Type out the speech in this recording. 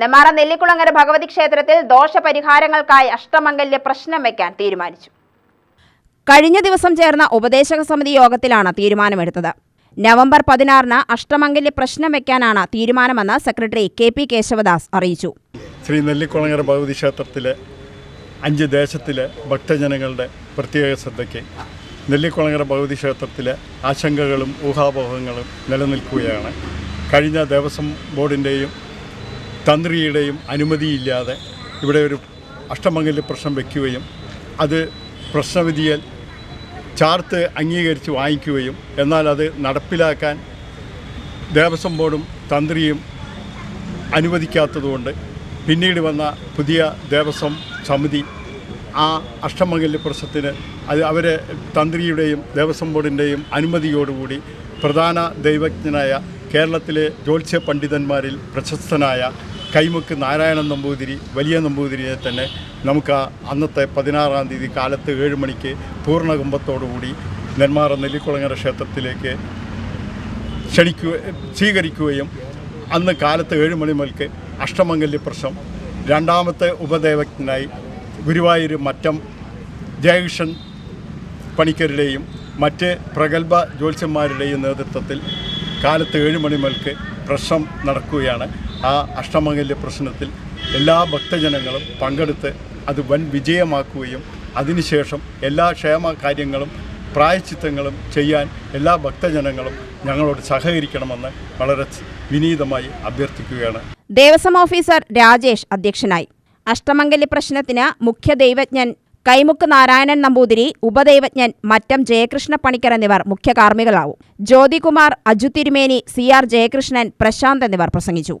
നെമ്മാറ നെല്ലിക്കുളങ്ങര ഭഗവതി ക്ഷേത്രത്തിൽ ദോഷപരിഹാരങ്ങൾക്കായി അഷ്ടമംഗല്യ പ്രശ്നം വയ്ക്കാൻ തീരുമാനിച്ചു. കഴിഞ്ഞ ദിവസം ചേർന്ന ഉപദേശക സമിതി യോഗത്തിലാണ് തീരുമാനമെടുത്തത്. നവംബർ പതിനാറിന് അഷ്ടമംഗല്യ പ്രശ്നം വയ്ക്കാനാണ് തീരുമാനമെന്ന് സെക്രട്ടറി കെ പി കേശവദാസ് അറിയിച്ചു. ശ്രീ നെല്ലിക്കുളങ്ങര ഭഗവതി ക്ഷേത്രത്തിലെ അഞ്ച് ദേശത്തിലെ ഭക്തജനങ്ങളുടെ പ്രത്യേക ശ്രദ്ധയ്ക്ക് നെല്ലിക്കുളങ്ങര ഭഗവതി ക്ഷേത്രത്തിലെ ആശങ്കകളും ഊഹാപോഹങ്ങളും നിലനിൽക്കുകയാണ്. കഴിഞ്ഞ ദേവസ്വം ബോർഡിന്റെയും തന്ത്രിയുടെയും അനുമതിയില്ലാതെ ഇവിടെ ഒരു അഷ്ടമംഗല്യ പ്രശ്നം വയ്ക്കുകയും അത് പ്രശ്നവിധിയിൽ ചാർത്ത് അംഗീകരിച്ച് വാങ്ങിക്കുകയും എന്നാൽ അത് നടപ്പിലാക്കാൻ ദേവസ്വം ബോർഡും തന്ത്രിയും അനുവദിക്കാത്തതുകൊണ്ട് പിന്നീട് വന്ന പുതിയ ദേവസ്വം സമിതി ആ അഷ്ടമംഗല്യ പ്രശ്നത്തിന് അത് അവരെ തന്ത്രിയുടെയും ദേവസ്വം ബോർഡിന്റെയും അനുമതിയോടുകൂടി പ്രധാന ദൈവജ്ഞനായ കേരളത്തിലെ ജ്യോത്സ്യ പണ്ഡിതന്മാരിൽ പ്രശസ്തനായ കൈമുക്ക് നാരായണൻ നമ്പൂതിരി വലിയ നമ്പൂതിരിയെ തന്നെ നമുക്ക് അന്നത്തെ പതിനാറാം തീയതി കാലത്ത് ഏഴ് മണിക്ക് പൂർണകുംഭത്തോടുകൂടി നെന്മാറ നെല്ലിക്കുളങ്ങര ക്ഷേത്രത്തിലേക്ക് ക്ഷണിക്കുക സ്വീകരിക്കുകയും അന്ന് കാലത്ത് ഏഴ് മണി മുതൽക്ക് അഷ്ടമംഗല്യ പ്രശ്നം രണ്ടാമത്തെ ഉപദേവജ്ഞനായി ഗുരുവായൂർ മറ്റം ജയകൃഷ്ണൻ പണിക്കരുടെയും മറ്റ് പ്രഗത്ഭ ജ്യോത്സ്യന്മാരുടെയും നേതൃത്വത്തിൽ കാലത്ത് ഏഴ് മണി മുതൽക്ക് പ്രശ്നം നടക്കുകയാണ്. ആ അഷ്ടമംഗല്യ പ്രശ്നത്തിൽ എല്ലാ ഭക്തജനങ്ങളും പങ്കെടുത്ത് അത് വൻ വിജയമാക്കുകയും അതിനുശേഷം എല്ലാ ക്ഷേമ കാര്യങ്ങളും പ്രായച്ചിത്തങ്ങളും ചെയ്യാൻ എല്ലാ ഭക്തജനങ്ങളും ഞങ്ങളോട് സഹകരിക്കണമെന്ന് വളരെ വിനീതമായി അഭ്യർത്ഥിക്കുകയാണ്. ദേവസ്വം ഓഫീസർ രാജേഷ് അധ്യക്ഷനായി. അഷ്ടമംഗല്യ പ്രശ്നത്തിന് മുഖ്യ ദൈവജ്ഞൻ കൈമുക്ക് നാരായണൻ നമ്പൂതിരി ഉപദൈവജ്ഞൻ മറ്റം ജയകൃഷ്ണ പണിക്കർ എന്നിവർ മുഖ്യ കാർമ്മികളാവും. ജ്യോതികുമാർ അജു തിരുമേനി സി ആർ ജയകൃഷ്ണൻ പ്രശാന്ത് എന്നിവർ പ്രസംഗിച്ചു.